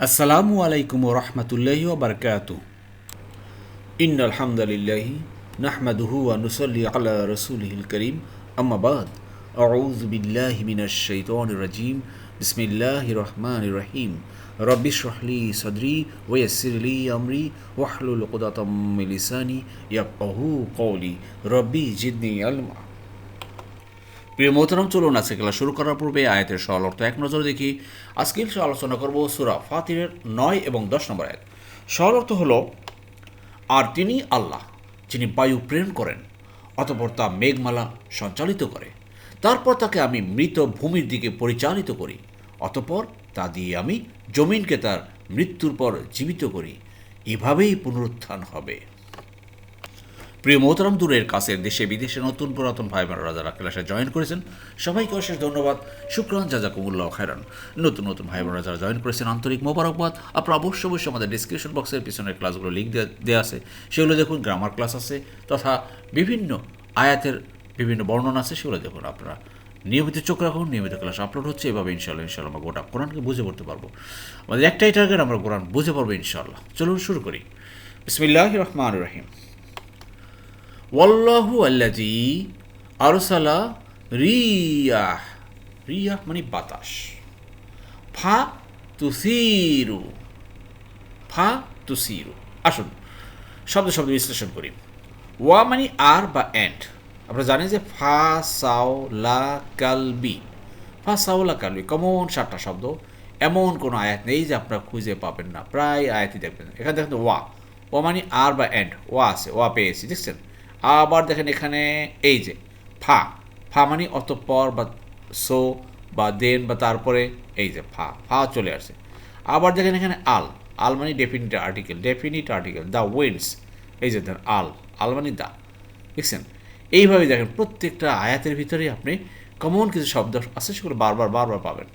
আসসালামু আলাইকুম রহমতুল্লাহি ওবরকাত ইন আলহামদুলিল্লাহি নাহমাদুহু ওয়া নুসাল্লি আলা রাসূলিহিল করিম আম্মা বাদ আউযু বিল্লাহি মিনাশ শাইতানির রাজিম বিসমিল্লাহির রহমানির রহিম রব্বি শরহলি সদরি ওয়া ইয়াসসিরলি আমরি ওয়াহলুল উকদাতাম মিন লিসানি ইয়াফকাহু কওলি রব্বি জিদনি ইলমা প্রিয় মোহতরম, চলুন আজকে খেলা শুরু করার পূর্বে আয়াতের সরল অর্থ এক নজর দেখি। আজকে আলোচনা করব সুরা ফাতিরের নয় এবং দশ নম্বর আয়াত। সরল অর্থ হল, আর তিনি আল্লাহ, যিনি বায়ু প্রেরণ করেন, অতপর তা মেঘমালা সঞ্চালিত করে। তারপর তাকে আমি মৃত ভূমির দিকে পরিচালিত করি, অতপর তা দিয়ে আমি জমিনকে তার মৃত্যুর পর জীবিত করি। এভাবেই পুনরুত্থান হবে। প্রিয় মোহতরম, দূরের কাছের দেশে বিদেশে নতুন পুরাতন ভাই বোনেরা যারা ক্লাসে জয়েন করেছেন। সবাইকে অশেষ ধন্যবাদ, শুক্রান, জাজাকুমুল্লাহ খায়রান। নতুন নতুন ভাই বোনেরা যারা জয়েন করেছেন। আন্তরিক মোবারকবাদ। আপনারা অবশ্যই অবশ্যই আমাদের ডিসক্রিপশন বক্সের পিছনের ক্লাসগুলো লিঙ্ক দেওয়া আছে। সেগুলো দেখুন গ্রামার ক্লাস আছে, তথা বিভিন্ন আয়াতের বিভিন্ন বর্ণনা আছে, সেগুলো দেখুন আপনারা। নিয়মিত চোখ রাখুন, নিয়মিত ক্লাস আপলোড হচ্ছে, এভাবে ইনশাল্লাহ ইনশাল্লাহ আমরা গোটা কোরআনকে বুঝে পড়তে পারব। আমাদের একটাই টার্গেট আমরা কোরআন বুঝে পারব ইনশাল্লাহ চলুন শুরু করি। বিসমিল্লাহ রহমান রহিম। ওয়াল্লাহু আল্লাজি আরসালা রিয়াহ রিয়াহ মানে বাতাস। ফা তুসিরু ফা তুসিরু। আসুন, শব্দ শব্দ বিশ্লেষণ করি। ওয়া মানে আর বা অ্যান্ড আমরা জানি যে ফা, সাও, লা কালবি ফা, সাও, লা কালবি কমন সাতটা শব্দ। এমন কোনো আয়াত নেই যে আপনারা খুঁজে পাবেন না। প্রায় আয়াতই দেখবেন। এখানে দেখেন ওয়া। ওয়া মানে আর বা অ্যান্ড ওয়া আছে, ওয়া পেয়েছি, দেখছেন? আবার দেখেন এখানে এই যে, ফা। ফা মানে অতঃপর বা সো বা দেন বা তারপরে এই যে ফা। ফা চলে আসছে। আবার দেখেন এখানে আল। আল মানে definite article. Definite article. The winds এই যে ধর আল। আল মানে দা। দেখছেন? এইভাবে দেখেন প্রত্যেকটা আয়াতের ভিতরে আপনি কমন কিছু শব্দ আছে, সেগুলো বারবার বারবার পাবেন।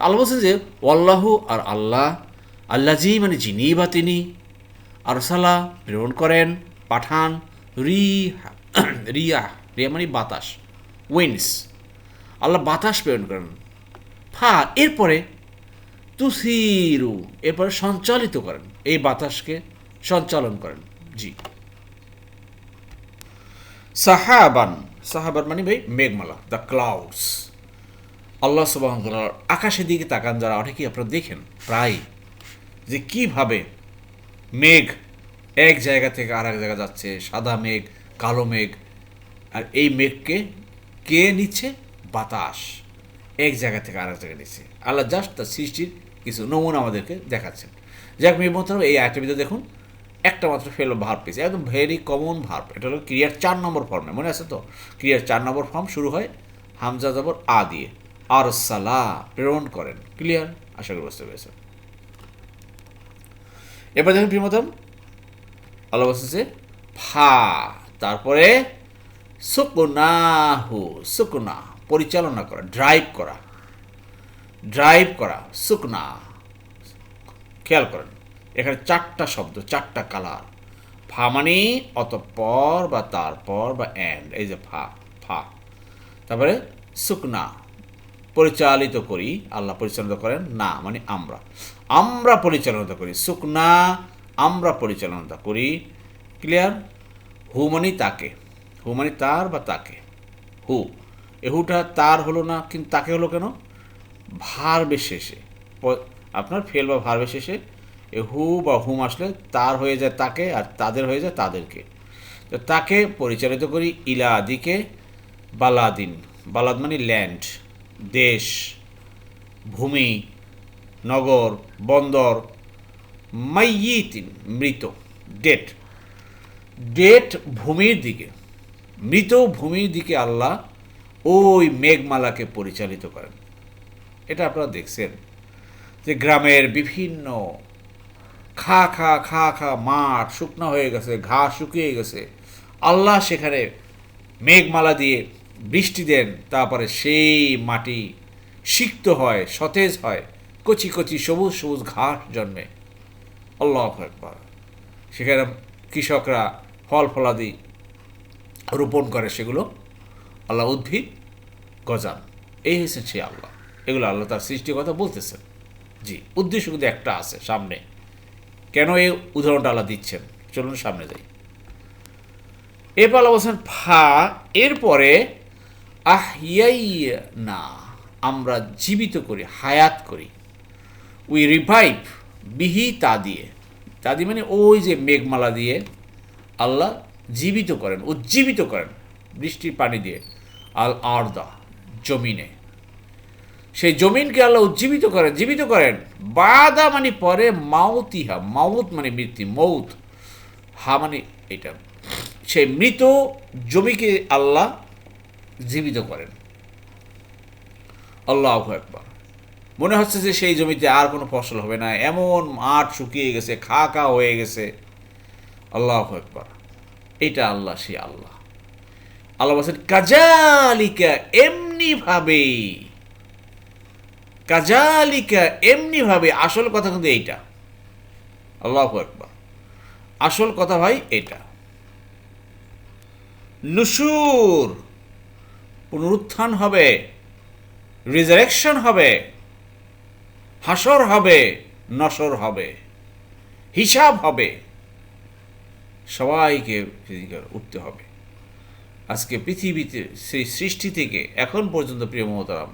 আল্লাহ বলছে যে আল্লাহু আর আল্লাহ আল্লাহজি মানে যিনি বা তিনি, আরসালা প্রেরণ করেন, পাঠান রিয়া রিয়া মানে বাতাস উইন্ডস আল্লাহ বাতাস প্রেরণ করেন। ফা এরপরে তুসিরু, এরপরে সঞ্চালিত করেন। এই বাতাসকে সঞ্চালন করেন, জি। সাহাবান সাহাবান মানে ভাই মেঘমালা দ্য ক্লাউডস আল্লাহ সুবাহ আকাশের দিকে তাকান, যারা অনেকেই আপনারা দেখেন, প্রায়। যে কীভাবে মেঘ এক জায়গা থেকে আর এক জায়গা যাচ্ছে, সাদা মেঘ, কালো মেঘ। আর এই মেঘকে কে নিচ্ছে? বাতাস। এক জায়গা থেকে আর এক জায়গায় নিচ্ছে। আল্লাহ জাস্ট তার সৃষ্টির কিছু নমুনা আমাদেরকে দেখাচ্ছেন। যাক মেয়ে মতো এই আয়টা ভিতরে দেখুন, একটা মাত্র ফেল ভার্ব পেয়েছে। একদম ভেরি কমন ভার্ব এটা হলো ক্রিয়ার চার নম্বর ফর্মে মনে আছে তো? ক্রিয়ার চার নম্বর ফর্ম শুরু হয় হামজা জবর আ দিয়ে। আর সালা প্রেরণ করেন। ক্লিয়ার আশা করি বুঝতে পেরেছেন। এবার দেখুন প্রিয়মতম বলতেছে ফা তারপরে সুকুনাহু, সুকুনা, পরিচালনা করা ড্রাইভ করা ড্রাইভ করা, সুকনা, খেয়াল করেন, এখানে চারটা শব্দ, চারটা কালার ফা মানে অতঃপর বা তারপর বা অ্যান্ড এই যে ফা ফা তারপরে সুকনা, পরিচালিত করি, আল্লাহ পরিচালিত করেন, না মানে আমরা আমরা পরিচালনা করি, সুকনা আমরা পরিচালনা করি। ক্লিয়ার হু মানে তাকে। হু মানে তার বা তাকে। হু এ হুটা তার হলো না, কিন্তু তাকে হলো কেন? ভার্বের শেষে। আপনার ফেল বা ভার্বের শেষে এ হু বা হুম আসলে তার হয়ে যায় তাকে আর তাদের হয়ে যায় তাদেরকে। তো তাকে পরিচালিত করি ইলা দিকে বালাদিন। বালাদ মানে ল্যান্ড দেশ, ভূমি, নগর, বন্দর মাইয়িতিন, মৃত, ডেট। ডেট ভূমির দিকে। মৃত ভূমির দিকে আল্লাহ ওই মেঘমালাকে পরিচালিত করেন। এটা আপনারা দেখছেন যে গ্রামের বিভিন্ন খা খা খা খা মাঠ শুকনো হয়ে গেছে ঘাস শুকিয়ে গেছে। আল্লাহ সেখানে মেঘমালা দিয়ে বৃষ্টি দেন, তারপরে সেই মাটি সিক্ত হয়, সতেজ হয়, কচি কচি, সবুজ সবুজ ঘাস জন্মে। আল্লাহ একবার সেখানে কৃষকরা ফল ফলাদি রোপণ করে, সেগুলো আল্লাহ উদ্ভিদ, গজান। এই হয়েছে সে আল্লাহ। এগুলো আল্লাহ তার সৃষ্টির কথা বলতেছেন। জি, উদ্দেশ্য কিন্তু একটা আছে সামনে। কেন এই উদাহরণটা আল্লাহ দিচ্ছেন? চলুন সামনে যাই। এরপর আল্লাহ বলছেন, ফা, এরপরে আহিয়াই না আমরা জীবিত করি, হায়াত করি। উই রিভাইভ বিহি তা দিয়ে। তা দিয়ে মানে ওই যে মেঘমালা দিয়ে আল্লাহ জীবিত করেন, উজ্জীবিত করেন বৃষ্টির পানি দিয়ে আল আর্দা, জমিনে। সেই জমিনকে আল্লাহ উজ্জীবিত করেন, জীবিত করেন। বাদা মানে পরে মাউতিহা, মাউত মানে মৃত্যু, মৌত। হা মানে এটা। সেই মৃত জমিকে আল্লাহ জীবিত করেন। আল্লাহ একবার মনে হচ্ছে যে সেই জমিতে আর কোনো ফসল হবে না। এমন মাঠ শুকিয়ে গেছে খা খা হয়ে গেছে। আল্লাহ একবার এটা আল্লাহ সে আল্লাহ। আল্লাহ বলছেন, কাজালিকা এমনিভাবে কাজালিকা এমনিভাবে, আসল কথা কিন্তু এইটা। আল্লাহ একবার আসল কথা ভাই এটা। নুসুর পুনরুত্থান হবে রিজারেকশন হবে। হাসর হবে, নসর হবে, হিসাব হবে। সবাইকে উঠতে হবে। আজকে পৃথিবীতে সেই সৃষ্টি থেকে এখন পর্যন্ত প্রিয় মহতারাম,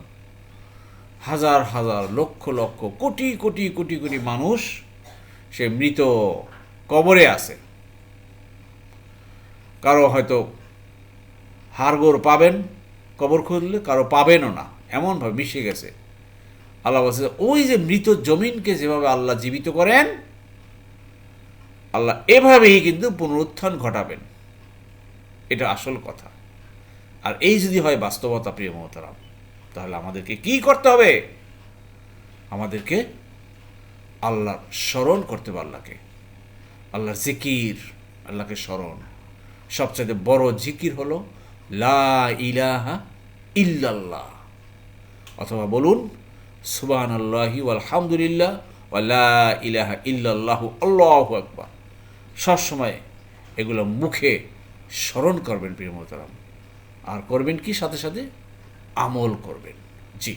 হাজার হাজার লক্ষ লক্ষ কোটি কোটি কোটি কোটি মানুষ সে মৃত কবরে আছে। কারও হয়তো হাড়গোড় পাবেন, কবর খুঁজলে, কারও পাবেনও না। এমনভাবে মিশে গেছে। আল্লাহ বলছে, ওই যে মৃত জমিনকে যেভাবে আল্লাহ জীবিত করেন, আল্লাহ এভাবেই কিন্তু পুনরুত্থান ঘটাবেন। এটা আসল কথা। আর এই যদি হয় বাস্তবতা, প্রিয় মহতারাম, তাহলে আমাদেরকে কি করতে হবে? আমাদেরকে আল্লাহর স্মরণ করতে হবে আল্লাহকে। আল্লাহর জিকির, আল্লাহকে স্মরণ। সবচেয়ে বড় জিকির হলো, লা ইলাহা ইল্লাল্লাহ। অথবা বলুন সুবান আল্লাহি আলহামদুলিল্লাহ ওয়ালা ইলাহা ইল্লাল্লাহু, আল্লাহ আকবার। সবসময় এগুলো মুখে স্মরণ করবেন প্রিয় আর করবেন কি? সাথে সাথে আমল করবেন। জি।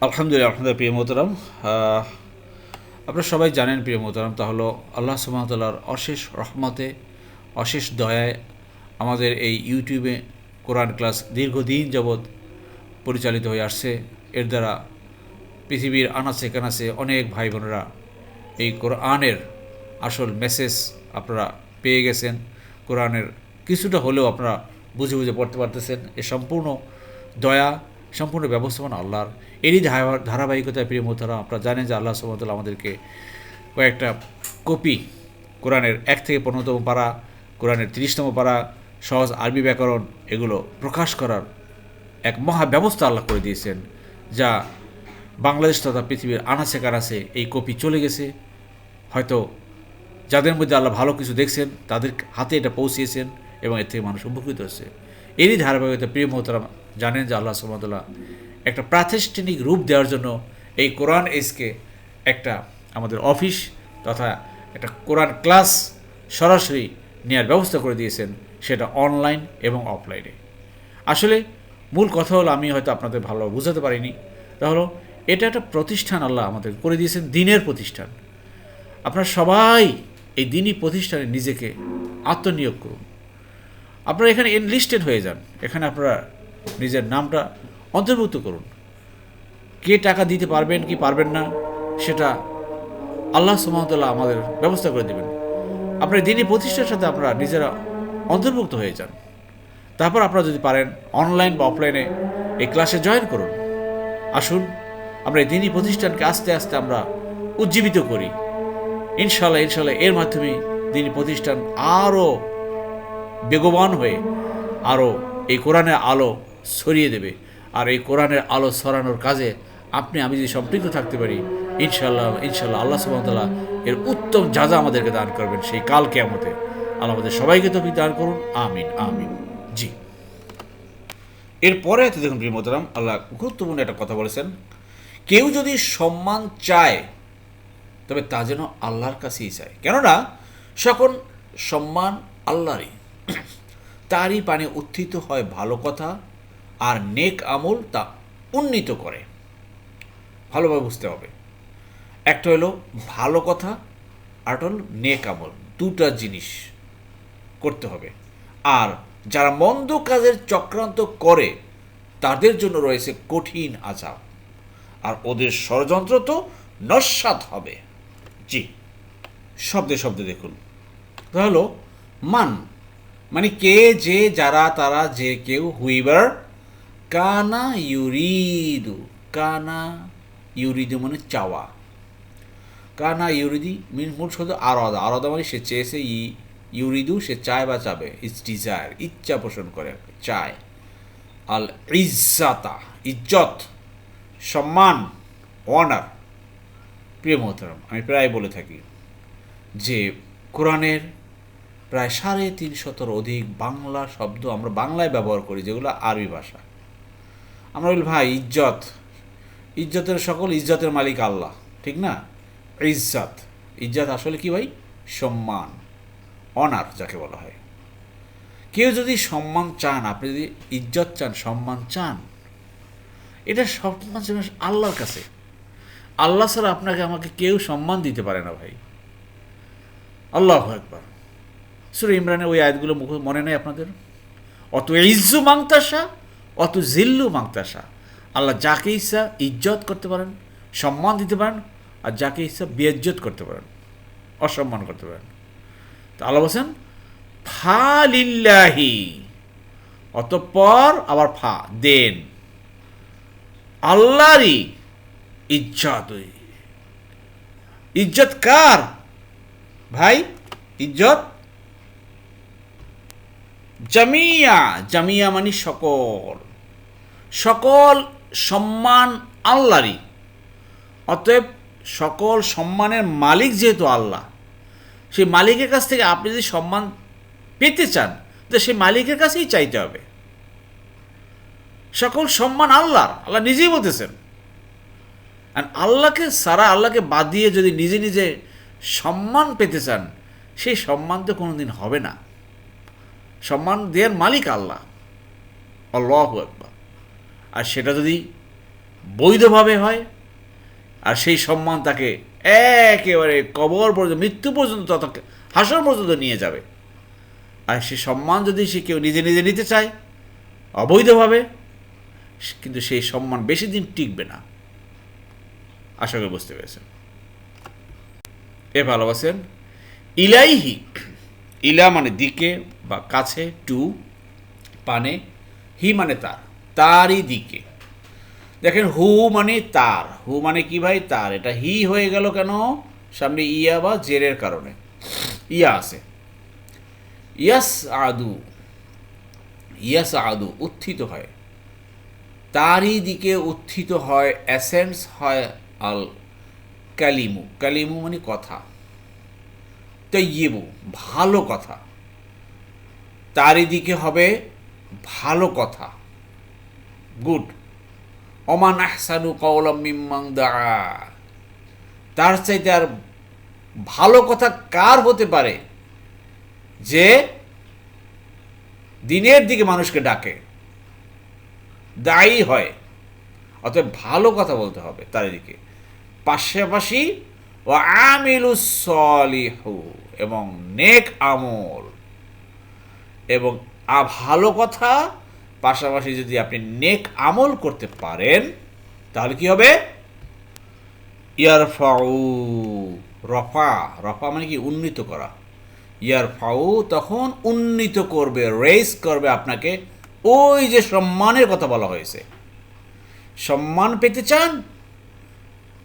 আলহামদুলিল্লাহ আলহামদুলিল্লাহ প্রিয় মোহতারাম। আপনারা সবাই জানেন প্রিয় মোহতারাম তাহলে আল্লাহ সুমতাল্লাহর অশেষ রহমতে, অশেষ দয়ায় আমাদের এই ইউটিউবে কোরআন ক্লাস দীর্ঘদিন যাবৎ পরিচালিত হয়ে আসছে। এর দ্বারা পৃথিবীর আনাচে কানাচে অনেক ভাই বোনেরা এই কোরআনের আসল মেসেজ আপনারা পেয়ে গেছেন। কোরআনের কিছুটা হলেও আপনারা বুঝে বুঝে পড়তে পারতেছেন। এ সম্পূর্ণ দয়া, সম্পূর্ণ ব্যবস্থাপনা আল্লাহর। এরই ধারাবাহিকতায় প্রিয় মোতারা আপনারা জানেন যে আল্লাহ সুমতাল আমাদেরকে কয়েকটা কপি কোরআনের এক থেকে পনেরোতম পারা, কোরআনের তিরিশতম পারা, সহজ আরবি ব্যাকরণ এগুলো প্রকাশ করার এক মহা ব্যবস্থা আল্লাহ করে দিয়েছেন, যা বাংলাদেশ তথা পৃথিবীর আনাচে কানাচে এই কপি চলে গেছে। হয়তো যাদের মধ্যে আল্লাহ ভালো কিছু দেখছেন, তাদের হাতে এটা পৌঁছিয়েছেন এবং এর থেকে মানুষ উপকৃত হচ্ছে। এরই ধারাবাহিকতা প্রিয় মহতারা জানেন যে আল্লাহ সুমতুল্লাহ একটা প্রাতিষ্ঠানিক রূপ দেওয়ার জন্য এই কোরআন এসকে একটা আমাদের অফিস তথা একটা কোরআন ক্লাস সরাসরি নেওয়ার ব্যবস্থা করে দিয়েছেন, সেটা অনলাইন এবং অফলাইনে। আসলে মূল কথা হলো আমি হয়তো আপনাদের ভালো বুঝাতে পারিনি। তা হলো, এটা একটা প্রতিষ্ঠান আল্লাহ আমাদের করে দিয়েছেন, দিনের প্রতিষ্ঠান। আপনারা সবাই এই দিনই প্রতিষ্ঠানে নিজেকে আত্মনিয়োগ করুন। আপনারা এখানে এনলিস্টেড হয়ে যান। এখানে আপনারা নিজের নামটা অন্তর্ভুক্ত করুন। কে টাকা দিতে পারবেন, কি পারবেন না, সেটা আল্লাহ সুমতল্লাহ আমাদের ব্যবস্থা করে দেবেন। আপনার দিনই প্রতিষ্ঠার সাথে আপনারা নিজেরা অন্তর্ভুক্ত হয়ে যান। তারপর আপনারা যদি পারেন অনলাইন বা অফলাইনে এই ক্লাসে জয়েন করুন। আসুন, আমরা এই দিনই প্রতিষ্ঠানকে আস্তে আস্তে আমরা উজ্জীবিত করি। ইনশাল্লাহ ইনশাল্লাহ এর মাধ্যমে দিনই প্রতিষ্ঠান আরও বেগবান হয়ে আরও এই কোরআনের আলো ছড়িয়ে দেবে। আর এই কোরআনের আলো ছড়ানোর কাজে আপনি, আমি যদি সম্পৃক্ত থাকতে পারি ইনশাল্লাহ ইনশাল্লাহ আল্লাহ সুবাহতাল্লাহ এর উত্তম যা যা আমাদেরকে দান করবেন সেই কাল কেমতে আল্লাহ আমাদের সবাইকে তো দান করুন। আমিন আমিন। এরপরে তো দেখুন প্রিয় মোতারাম আল্লাহ গুরুত্বপূর্ণ একটা কথা বলেছেন। কেউ যদি সম্মান চায়, তবে তা যেন আল্লাহর কাছেই চায়। কেননা, সকল সম্মান আল্লাহরই। তারই পানে উত্থিত হয় ভালো কথা, আর নেক আমল তা উন্নীত করে। ভালোভাবে বুঝতে হবে। একটা হলো ভালো কথা আর হলো নেক আমল। দুটা জিনিস করতে হবে। আর যারা মন্দ কাজের চক্রান্ত করে, তাদের জন্য রয়েছে কঠিন আজাব আর ওদের ষড়যন্ত্র তো নস্বাত হবে। জি, শব্দে শব্দে দেখুন। হলো, মান মানে কে, যে, যারা, তারা, যে, কেউ হুইবার কানা ইউরিদু কানা ইউরিদু মানে চাওয়া। কানা ইউরিদি মিন মূল শব্দ আরদা। আরদা মানে সে চেয়েছে ই ইউরিদু সে চায় বা চাবে। ইটস ডিজায়ার ইচ্ছা পোষণ করে, চায়। আল ইজ্জাতা, ইজ্জত, সম্মান অনার প্রিয় মোহতারাম, আমি প্রায় বলে থাকি যে, কোরআনের প্রায় সাড়ে তিনশতর অধিক বাংলা শব্দ আমরা বাংলায় ব্যবহার করি, যেগুলো আরবি ভাষা। আমরা বলি, ভাই, ইজ্জত। ইজ্জতের সকল ইজ্জতের মালিক আল্লাহ। ঠিক না? ইজ্জত। ইজ্জত আসলে কি ভাই? সম্মান। অনার যাকে বলা হয়। কেউ যদি সম্মান চান, আপনি যদি ইজ্জত চান, সম্মান চান, এটা সম্মান যেন আল্লাহর কাছে। আল্লাহ ছাড়া আপনাকে, আমাকে কেউ সম্মান দিতে পারে না ভাই। আল্লাহ একবার সুর ইমরানের ওই আয়াতগুলো মুখ মনে নেই আপনাদের? অত ইজ্জু মাংতাসা অত জিল্লু মাংতাসা আল্লাহ যাকে ইচ্ছা ইজ্জত করতে পারেন, সম্মান দিতে পারেন, আর যাকে ইচ্ছা বেজ্জত করতে পারেন, অসম্মান করতে পারেন। আল্লাহ বলছেন, ফা লিল্লাহি, অতঃপর আবার ফা, দেন। আল্লাহরই ইজ্জত ইজ্জত কার? ভাই, ইজ্জত? জামিয়া জামিয়া মানে সকল। সকল সম্মান আল্লাহরই। অতএব সকল সম্মানের মালিক যেহেতু আল্লাহ সেই মালিকের কাছ থেকে আপনি যদি সম্মান পেতে চান, তো সেই মালিকের কাছেই চাইতে হবে। সকল সম্মান আল্লাহর, আল্লাহ নিজেই বলতেছেন। আর আল্লাহকে সারা আল্লাহকে বাদ দিয়ে যদি নিজে নিজে সম্মান পেতে চান, সেই সম্মান তো কোনো দিন হবে না। সম্মান দেওয়ার মালিক আল্লাহ। আল্লাহ একবার আর সেটা যদি বৈধভাবে হয়, আর সেই সম্মান তাকে একেবারে কবর পর্যন্ত, মৃত্যু পর্যন্ত তত হাসর পর্যন্ত নিয়ে যাবে। আর সে সম্মান যদি সে কেউ নিজে নিজে নিতে চায়, অবৈধভাবে কিন্তু সেই সম্মান বেশি দিন টিকবে না। আশা করি বুঝতে পেরেছেন। এ ভালোবাসেন, ইলাইহি, ইলা মানে দিকে বা কাছে, টু পানে হি মানে তার, তারই দিকে। দেখেন হু মানে তার, হু মানে কি ভাই? তার। এটা হি হয়ে গেল কেন? সামনে ইয়া বা জেরের কারণে। ইয়া আছে। ইয়াস আদু ইয়াস আদু উত্থিত হয়। তারই দিকে উত্থিত হয় অ্যাসেন্স হয় আল কালিমু। কালিমু মানে কথা। তৈয়েবু ভালো কথা। তারই দিকে হবে ভালো কথা। গুড। অমান আহসানু কৌলম মিম্মাং দা তার চাইতে আর ভালো কথা কার হতে পারে? যে দিনের দিকে মানুষকে ডাকে। দায়ী হয়। অতএব ভালো কথা বলতে হবে তার দিকে। পাশাপাশি ও আমিলুসলিহু এবং নেক আমল। এবং ভালো কথা পাশাপাশি যদি আপনি নেক আমল করতে পারেন, তাহলে কি হবে? ইয়ার ফাউ রফা রফা মানে কি? উন্নীত করা। ইয়ার ফাউ তখন উন্নীত করবে রেস করবে আপনাকে। ওই যে সম্মানের কথা বলা হয়েছে। সম্মান পেতে চান,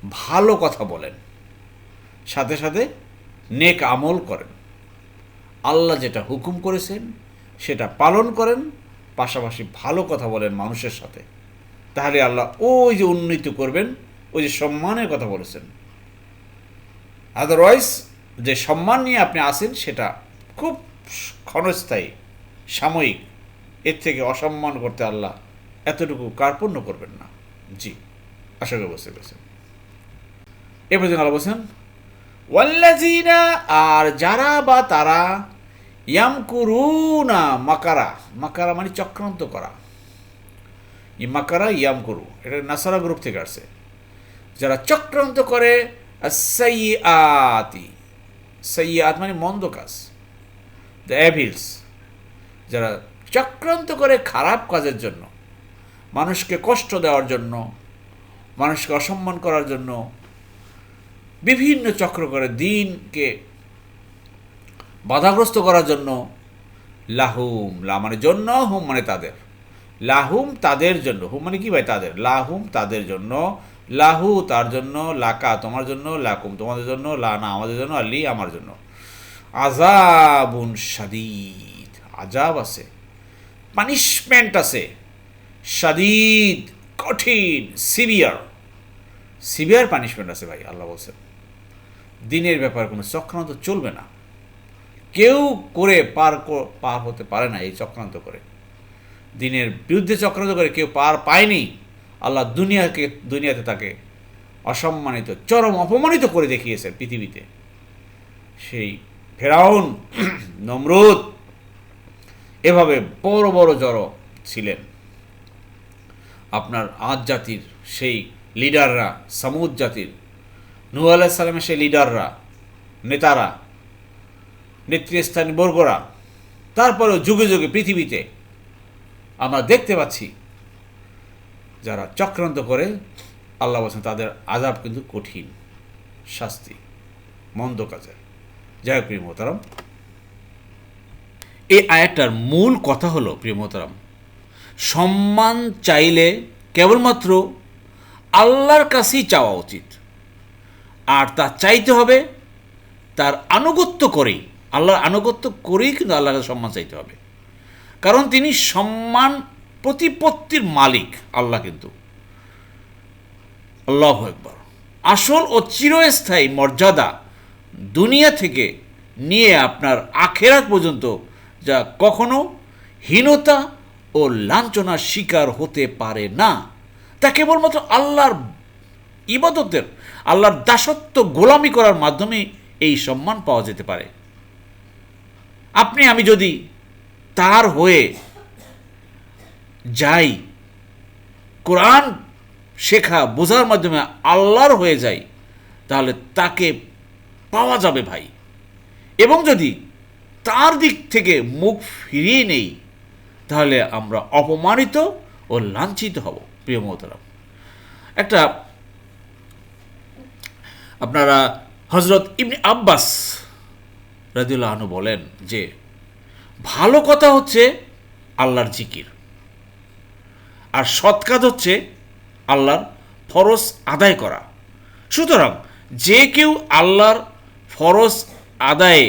ভালো কথা বলেন। সাথে সাথে নেক আমল করেন। আল্লাহ যেটা হুকুম করেছেন, সেটা পালন করেন। পাশাপাশি ভালো কথা বলেন মানুষের সাথে। তাহলে আল্লাহ ওই যে উন্নীত করবেন, ওই যে সম্মানের কথা বলেছেন। আদারওয়াইজ যে সম্মান নিয়ে আপনি আসেন সেটা খুব ক্ষণস্থায়ী, সাময়িক। এর থেকে অসম্মান করতে আল্লাহ এতটুকু কার্পণ্য করবেন না। জি, আশা করি বুঝতে পেরেছেন। এ পর্যন্ত আল্লাহ বলছেন আর যারা বা তারা ইয়ামকুরুনা মাকারা। মাকারা মানে চক্রান্ত করা। ই মাকারা ইয়ামকুরু, এটা নাসারা গ্রুপ থেকে আসছে। যারা চক্রান্ত করে সৈয়াতি সৈয়াত মানে মন্দ কাজ। The evils. যারা চক্রান্ত করে খারাপ কাজের জন্য, মানুষকে কষ্ট দেওয়ার জন্য, মানুষকে অসম্মান করার জন্য, বিভিন্ন চক্র করে দিনকে বাধাগ্রস্ত করার জন্য লাহুম, লা মানে জন্য, হুম মানে তাদের। লাহুম তাদের জন্য, হুম মানে কি ভাই তাদের? লাহুম তাদের জন্য, লাহু তার জন্য, লাকা তোমার জন্য, লাকুম তোমাদের জন্য, লা না আমাদের জন্য আলি আমার জন্য। আজাবুন সাদিদ আজাব আছে। পানিশমেন্ট আছে। সাদিদ কঠিন, সিভিয়ার। সিভিয়ার পানিশমেন্ট আছে ভাই, আল্লাহ বলছেন। দিনের ব্যাপার কোনো চক্রান্ত চলবে না। কেউ করে পার পার হতে পারে না এই চক্রান্ত করে। দিনের বিরুদ্ধে চক্রান্ত করে কেউ পার পায়নি, আল্লাহ দুনিয়াকে, দুনিয়াতে তাকে অসম্মানিত, চরম অপমানিত করে দেখিয়েছে পৃথিবীতে। সেই ফেরাউন, নমরুদ এভাবে বড় বড় জড় ছিলেন। আপনার আজ জাতির সেই লিডাররা, সামুদ জাতির আলাহ সালামের সেই লিডাররা, নেতারা নেতৃস্থানীয় বর্গরা তারপরেও যুগে যুগে পৃথিবীতে আমরা দেখতে পাচ্ছি, যারা চক্রান্ত করে, আল্লাহ বলছেন তাদের আজাব কিন্তু কঠিন শাস্তি, মন্দ কাজে। যাই হোক, প্রিয় মোহতারাম, এই আয়াতটার মূল কথা হলো, প্রিয় মোহতারাম, সম্মান চাইলে কেবলমাত্র আল্লাহর কাছেই চাওয়া উচিত। আর তা চাইতে হবে তার আনুগত্য করেই। আল্লাহর আনুগত্য করেই কিন্তু আল্লাহর সম্মান চাইতে হবে। কারণ তিনি সম্মান প্রতিপত্তির মালিক আল্লাহ কিন্তু। আল্লাহ একবার আসল ও চিরস্থায়ী মর্যাদা দুনিয়া থেকে নিয়ে আপনার আখেরাত পর্যন্ত যা কখনো হীনতা ও লাঞ্ছনার শিকার হতে পারে না। তা কেবলমাত্র আল্লাহর ইবাদতের, আল্লাহর দাসত্ব গোলামি করার মাধ্যমে এই সম্মান পাওয়া যেতে পারে। আপনি, আমি যদি তার হয়ে যাই, কোরআন শেখা বোঝার মাধ্যমে আল্লাহর হয়ে যাই, তাহলে তাকে পাওয়া যাবে ভাই। এবং যদি তার দিক থেকে মুখ ফিরিয়ে নেই, তাহলে আমরা অপমানিত ও লাঞ্ছিত হব, প্রিয় মহতরাম। একটা, আপনারা হজরত ইবনে আব্বাস রাদিউল্লাহ আনহু বলেন যে, ভালো কথা হচ্ছে আল্লাহর জিকির। আর সৎ কাজ হচ্ছে আল্লাহর ফরজ আদায় করা। সুতরাং যে কেউ আল্লাহর ফরজ আদায়ে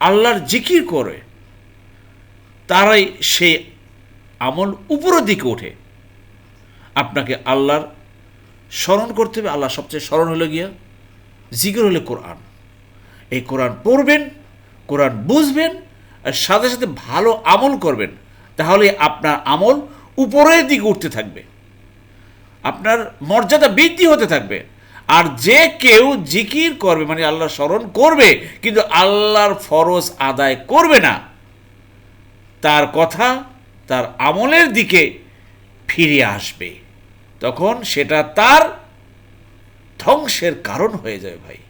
আল্লাহর জিকির করে, তারাই সে আমল উপরের দিকে ওঠে। আপনাকে আল্লাহর স্মরণ করতে হবে। আল্লাহ সবচেয়ে স্মরণ হলো গিয়া জিকির হলে কোরআন। এই কোরআন পড়বেন, কোরআন বুঝবেন, আর সাথে সাথে ভালো আমল করবেন, তাহলে আপনার আমল উপরের দিকে উঠতে থাকবে। আপনার মর্যাদা বৃদ্ধি হতে থাকবে। আর যে কেউ জিকির করবে মানে আল্লাহর স্মরণ করবে, কিন্তু আল্লাহর ফরজ আদায় করবে না, তার কথা তার আমলের দিকে ফিরে আসবে। তখন সেটা তার ধ্বংসের কারণ হয়ে যাবে ভাই।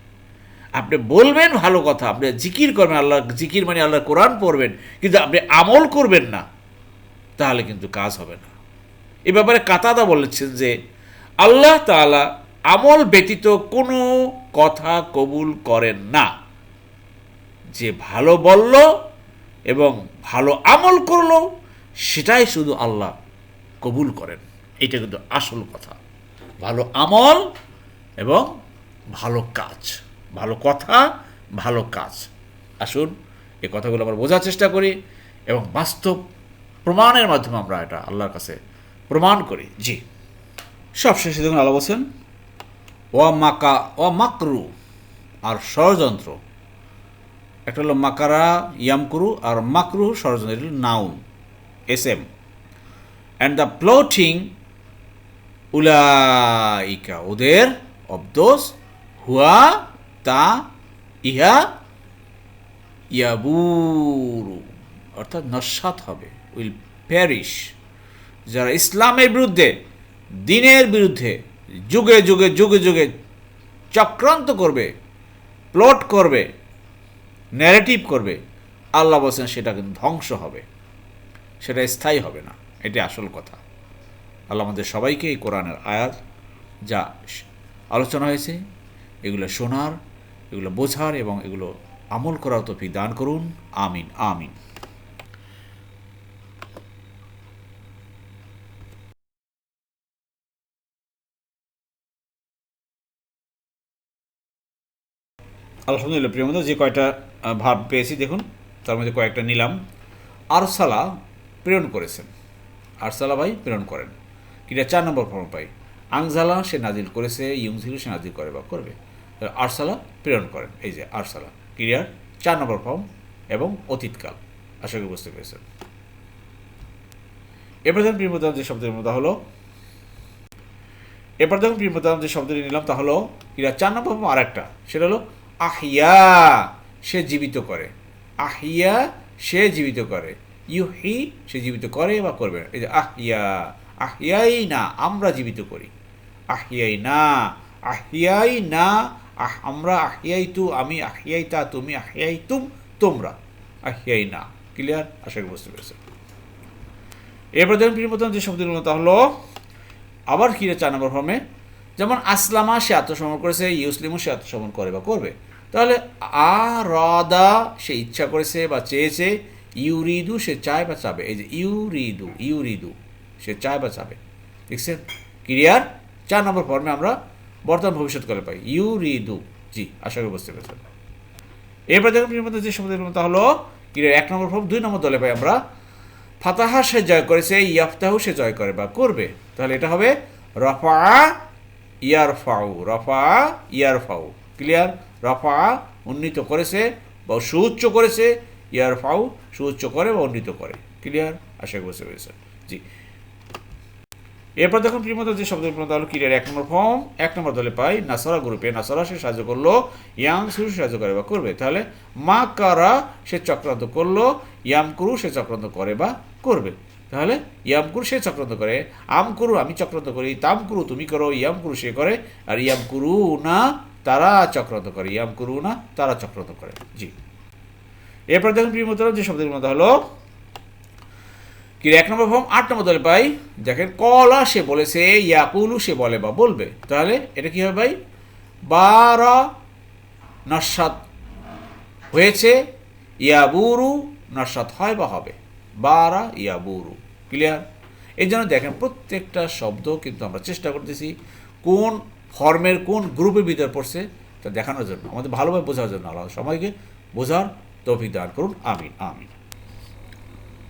আপনি বলবেন ভালো কথা, আপনি জিকির করবেন, আল্লাহ জিকির মানে আল্লাহ কোরআন পড়বেন, কিন্তু আপনি আমল করবেন না, তাহলে কিন্তু কাজ হবে না। এ ব্যাপারে কাতাদা বলেছেন যে, আল্লাহ তাআলা আমল ব্যতীত কোনো কথা কবুল করেন না। যে ভালো বলল এবং ভালো আমল করল, সেটাই শুধু আল্লাহ কবুল করেন। এটা কিন্তু আসল কথা। ভালো আমল এবং ভালো কাজ। ভালো কথা, ভালো কাজ। আসুন, এই কথাগুলো আমরা বোঝার চেষ্টা করি এবং বাস্তব প্রমাণের মাধ্যমে আমরা এটা আল্লাহর কাছে প্রমাণ করি। জি। সব শেষে দেখুন, আল্লাহ বলছেন ও মাকা ও মাকরু আর ষড়যন্ত্র। একটা হলো মাকারা, ইয়ামকুরু আর মাকরু ষড়যন্ত্র, এটা noun S M and the plotting উলাইকা, ওদের অবদোস হুয়া তা ইহা ইয়াবুরু, অর্থাৎ নস্বাত হবে, উইল প্যারিশ যারা ইসলামের বিরুদ্ধে, দিনের বিরুদ্ধে যুগে যুগে যুগে যুগে চক্রান্ত করবে প্লট করবে ন্যারেটিভ করবে, আল্লাহ বলছেন সেটা কিন্তু ধ্বংস হবে। সেটা স্থায়ী হবে না। এটি আসল কথা। আল্লাহ আমাদের সবাইকে এই কোরআনের আয়াত যা আলোচনা হয়েছে, এগুলো শোনার এগুলো বোঝার এবং এগুলো আমল করার তফি দান করুন। আমিন আমিন। আলহামদুলিল্লাহ প্রিয় বন্ধু, যে আহ, ভাব পেয়েছি দেখুন তার মধ্যে কয়েকটা নিলাম। আরসালা প্রেরণ করেছেন। আরসালা ভাই প্রেরণ করেন। কিরা চার নম্বর ফর্ম পাই। আংজালা সে নাজিল করেছে ইউংজিলু সে নাজিল করে বা করবে। আরসালা প্রেরণ করেন। এই যে আরসালা ক্রিয়ার চার নম্বর ফর্ম এবং অতীতকাল। আশা করি বুঝতে পেরেছেন। এবার দেখুন প্রিয়মতাম যে শব্দের মতো হলো, এবার দেখুন প্রিয়মতাম যে শব্দটি নিলাম, তা হলো কিরা চার নম্বর ফর্ম আর একটা সেটা হলো আহিয়া, সে জীবিত করে। আহিয়া, সে জীবিত করে। ইউহি, সে জীবিত করে বা করবে এই যে আহিয়া, আহিয়াই না, আমরা জীবিত করি। আহিয়াই না আহিয়াই না আহ, আমরা আহিয়াই তু আমি আহিয়াই তা তুমি আহিয়াই তুম তোমরা আহিয়াই না ক্লিয়ার আশা করি বুঝতে পেরেছেন। এরপর দেখুন প্রিয়মতম যে শব্দগুলো তা হলো, আবার কি চার নম্বর ফর্মে যেমন আসলামা, সে আত্মসমর্পণ করেছে ইউসলিমও সে আত্মসমর্পণ করে বা করবে। তাহলে আ রদা সে ইচ্ছা করেছে বা চেয়েছে, ইউরিদু, সে চায় বা চাবে। এই যে ইউরিদু ইউরিদু, সে চায় বা চাবে। দেখছেন? ক্রিয়ার চার নম্বর ফর্মে আমরা বর্তমান ভবিষ্যৎ ভবিষ্যৎকালে পাই। ইউরিদু জি, আশা করি বুঝতে পেরেছেন। এরপর দেখুন মধ্যে যে শব্দগুলো তা হলো ক্রিয়ার এক নম্বর ফর্ম দুই নম্বর দলে পাই আমরা, ফাতাহা সে জয় করেছে ইয়াফতাহু সে জয় করে বা করবে। তাহলে এটা হবে রফা ইয়ার ফাউ রফা ইয়ার ফাউ ক্লিয়ার রফা উন্নীত করেছে বা সুউচ্চ করেছে ইয়ার ফাউ সুউচ্চ করে বা উন্নীত করে। ক্লিয়ার আশা করি বুঝতে পেরেছেন। জি। এরপর দেখুন প্রিমত যে শব্দ প্রিমত হলো ক্রিয়ার এক নম্বর ফর্ম এক নম্বর দলে পাই নাসারা গ্রুপে নাসারা সে সাহায্য করল ইয়াং সুর সাহায্য করে বা করবে। তাহলে মা কারা সে চক্রান্ত করল, ইয়াম কুরু সে চক্রান্ত করে বা করবে। তাহলে ইয়াম কুরু সে চক্রান্ত করে, আম কুরু আমি চক্রান্ত করি, তাম কুরু তুমি করো, ইয়াম কুরু সে করে, আর ইয়াম কুরু না তারা চক্রান্ত করে, ইয়াম কুরু না তারা চক্রান্ত করে। জি। এরপর দেখুন প্রিমত যে শব্দের মধ্যে হলো কি এক নম্বর ফর্ম আট নম্বর দলে পাই দেখেন, কলা সে বলেছে ইয়াকুলু সে বলে বা বলবে। তাহলে এটা কি হবে ভাই? বারা নস্বাত হয়েছে, ইয়াবুরু নস্বাত হয় বা হবে। বারা ইয়াবুরু ক্লিয়ার এই জন্য দেখেন, প্রত্যেকটা শব্দ কিন্তু আমরা চেষ্টা করতেছি, কোন ফর্মের কোন গ্রুপের ভিতরে পড়ছে, তা দেখানোর জন্য, আমাদের ভালোভাবে বোঝার জন্য আল্লাহ সবাইকে বোঝার তৌফিক দান করুন, আমিন আমিন।